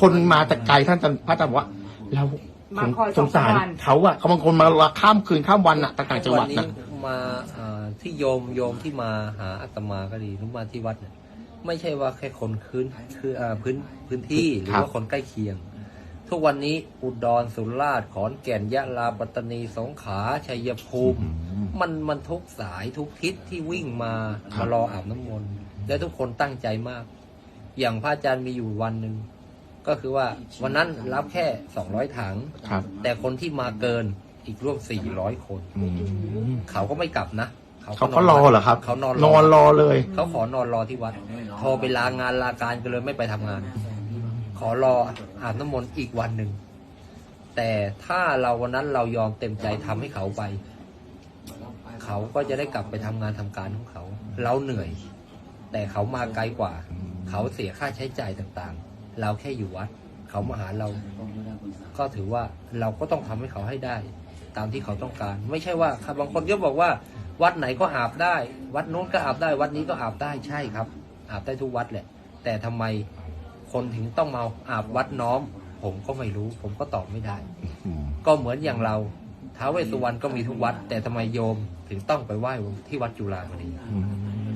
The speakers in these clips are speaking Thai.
คนมาแต่ไกลท่านอาจารย์พระอาจารย์บอกว่าเราสมางคอยสงสารสองวันเขาอะเขาบางคนมาข้ามคืนข้ามวันอะต่างจังหวัดนี้นะมาอ่าที่โยมโยมที่มาหาอาตมาก็ดีหรือมาที่วัดเนี่ยไม่ใช่ว่าแค่คนพื้นคืออ่าพื้นพื้นที่หรือว่าคนใกล้เคียง ทุกวันนี้อุดรสุราษฎร์ขอนแก่นยะลาปัตตานีสงขลาชัยภูมิ มันมันทุกสายทุกทิศที่วิ่งมาครัมาบรออาบน้ำมนต์และทุกคนตั้งใจมาก อย่างพระอาจารย์มีอยู่วันหนึ่ง ก็คือว่าวันนั้นรับแค่สองร้อยถัง ครับ แต่คนที่มาเกินอีกร่วมสี่ร้อยคน อืม เขาก็ไม่กลับนะเขาก็รอเหรอครับเขานอนนอนรอเลย เขาขอนอนรอที่วัดโทรไปลางานลาการกันเลยไม่ไปทำงาน ขอรออาบน้ำมนต์อีกวันหนึ่ง แต่ถ้าเราวันนั้นเรายอมเต็มใจทำให้เขาไป เขาก็จะได้กลับไปทำงานทำการของเขา เราเหนื่อย แต่เขามาไกลกว่า เขาเสียค่าใช้จ่ายต่างๆ เราแค่อยู่วัด เขามาหาเรา ก็ถือว่าเราก็ต้องทำให้เขาให้ได้ ตามที่เขาต้องการ ไม่ใช่ว่าครับบางคนก็บอกว่า วัดไหนก็อาบได้ วัดโน้นก็อาบได้ วัดนี้ก็อาบได้ใช่ครับ อาบได้ทุกวัดแหละ แต่ทำไมคนถึงต้องมาอาบวัดน้อม ผมก็ไม่รู้ ผมก็ตอบไม่ได้อืมก็เหมือนอย่างเราท้าวเวสสุวรรณก็มีทุกวัด แต่ทำไมโยมถึงต้องไปไหว้ที่วัดจุฬาพอดีอืม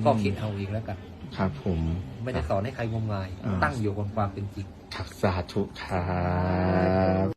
ก็คิดเอาเองแล้วกัน ครับผมไม่ได้สอนให้ใครงมงาย อ่า ตั้งอยู่บนความเป็นจริงทักสาธุครับ